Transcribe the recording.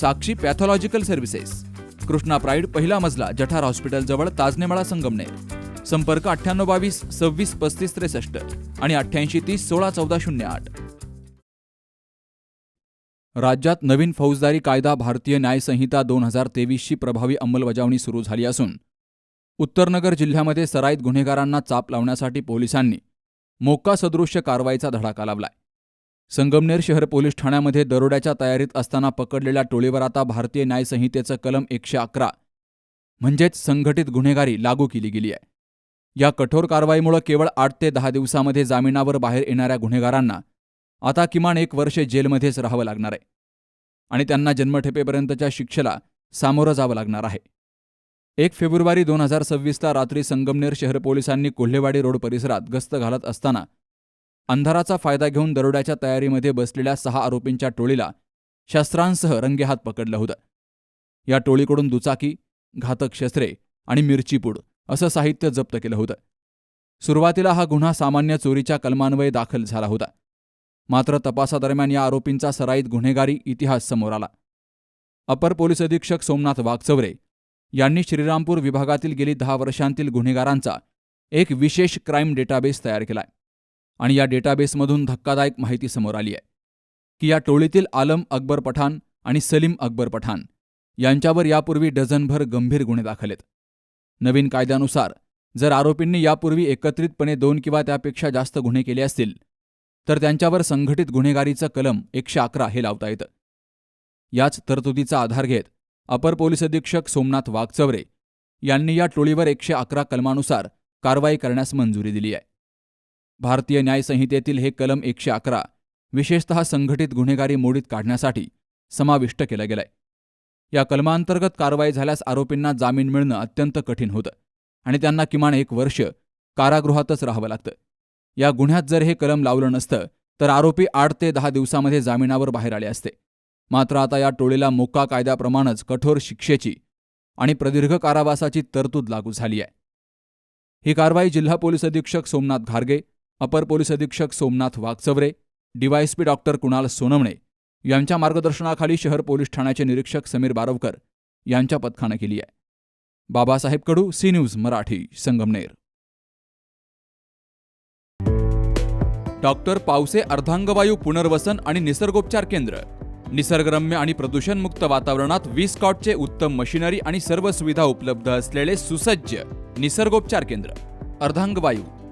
Sakshi pathological services. Krishna pride पहिला मजला जठार हॉस्पिटलजवळ ताजनेमाळा संगमनेर. संपर्क अठ्ठ्याण्णव बावीस सव्वीस पस्तीस त्रेसष्ट आणि अठ्ठ्याऐंशी तीस सोळा चौदा शून्य आठ. राज्यात नवीन फौजदारी कायदा भारतीय न्यायसंहिता दोन हजार तेवीसची प्रभावी अंमलबजावणी सुरू झाली असून उत्तरनगर जिल्ह्यामध्ये सराईत गुन्हेगारांना चाप लावण्यासाठी पोलिसांनी मोक्का सदृश्य कारवाईचा धडाका लावलाय. संगमनेर शहर पोलीस ठाण्यामध्ये दरोड्याच्या तयारीत असताना पकडलेल्या टोळीवर आता भारतीय न्यायसंहितेचं कलम एकशे अकरा म्हणजेच संघटित गुन्हेगारी लागू केली गेली आहे. या कठोर कारवाईमुळे केवळ आठ ते दहा दिवसामध्ये जामिनावर बाहेर येणाऱ्या गुन्हेगारांना आता किमान एक वर्ष जेलमध्येच राहावं लागणार आहे आणि त्यांना जन्मठेपेपर्यंतच्या शिक्षेला सामोरं जावं लागणार आहे. एक फेब्रुवारी दोन हजार सव्वीसला रात्री संगमनेर शहर पोलिसांनी कोल्हेवाडी रोड परिसरात गस्त घालत असताना अंधाराचा फायदा घेऊन दरोड्याच्या तयारीमध्ये बसलेल्या सहा आरोपींच्या टोळीला शस्त्रांसह रंगेहात पकडलं होतं. या टोळीकडून दुचाकी घातक शस्त्रे आणि मिरचीपूड असं साहित्य जप्त केलं होतं. सुरुवातीला हा गुन्हा सामान्य चोरीच्या कलमान्वये दाखल झाला होता. मात्र तपासादरम्यान या आरोपींचा सराईत गुन्हेगारी इतिहास समोर आला. अपर पोलीस अधीक्षक सोमनाथ वाघचवरे यांनी श्रीरामपूर विभागातील गेली दहा वर्षांतील गुन्हेगारांचा एक विशेष क्राईम डेटाबेस तयार केलाय. आणि या डेटाबेसमधून धक्कादायक माहिती समोर आली आहे की या टोळीतील आलम अकबर पठाण आणि सलीम अकबर पठाण यांच्यावर यापूर्वी डझनभर गंभीर गुन्हे दाखल आहेत. नवीन कायद्यानुसार जर आरोपींनी यापूर्वी एकत्रितपणे दोन किंवा त्यापेक्षा जास्त गुन्हे केले असतील तर त्यांच्यावर संघटित गुन्हेगारीचं कलम एकशे अकरा हे लावता येतं. याच तरतुदीचा आधार घेत अपर पोलीस अधीक्षक सोमनाथ वाघचवरे यांनी या टोळीवर एकशे अकरा कलमानुसार कारवाई करण्यास मंजुरी दिली आहे. भारतीय न्यायसंहितेतील हे कलम एकशे अकरा विशेषतः संघटित गुन्हेगारी मोडीत काढण्यासाठी समाविष्ट केलं गेलंय. या कलमांतर्गत कारवाई झाल्यास आरोपींना जामीन मिळणं अत्यंत कठीण होतं आणि त्यांना किमान एक वर्ष कारागृहातच राहावं लागतं. या गुन्ह्यात जर हे कलम लावलं नसतं तर आरोपी आठ ते दहा दिवसामध्ये जामिनावर बाहेर आले असते. मात्र आता या टोळीला मोक्का कायद्याप्रमाणेच कठोर शिक्षेची आणि प्रदीर्घ कारावासाची तरतूद लागू झाली आहे. ही कारवाई जिल्हा पोलीस अधीक्षक सोमनाथ घारगे अपर पोलीस अधीक्षक सोमनाथ वाघचवरे डीवायएसपी डॉक्टर कुणाल सोनवणे यांच्या मार्गदर्शनाखाली शहर पोलीस ठाण्याचे निरीक्षक समीर बारवकर यांच्या पथकानं केली आहे. Babasaheb Kadu C news Marathi Sangamner. Doctor Pawase अर्धांगवायू पुनर्वसन आणि निसर्गोपचार केंद्र निसर्गरम्य आणि प्रदूषणमुक्त वातावरणात वीस कॉटचे उत्तम मशिनरी आणि सर्व सुविधा उपलब्ध असलेले सुसज्ज निसर्गोपचार केंद्र अर्धांगवायू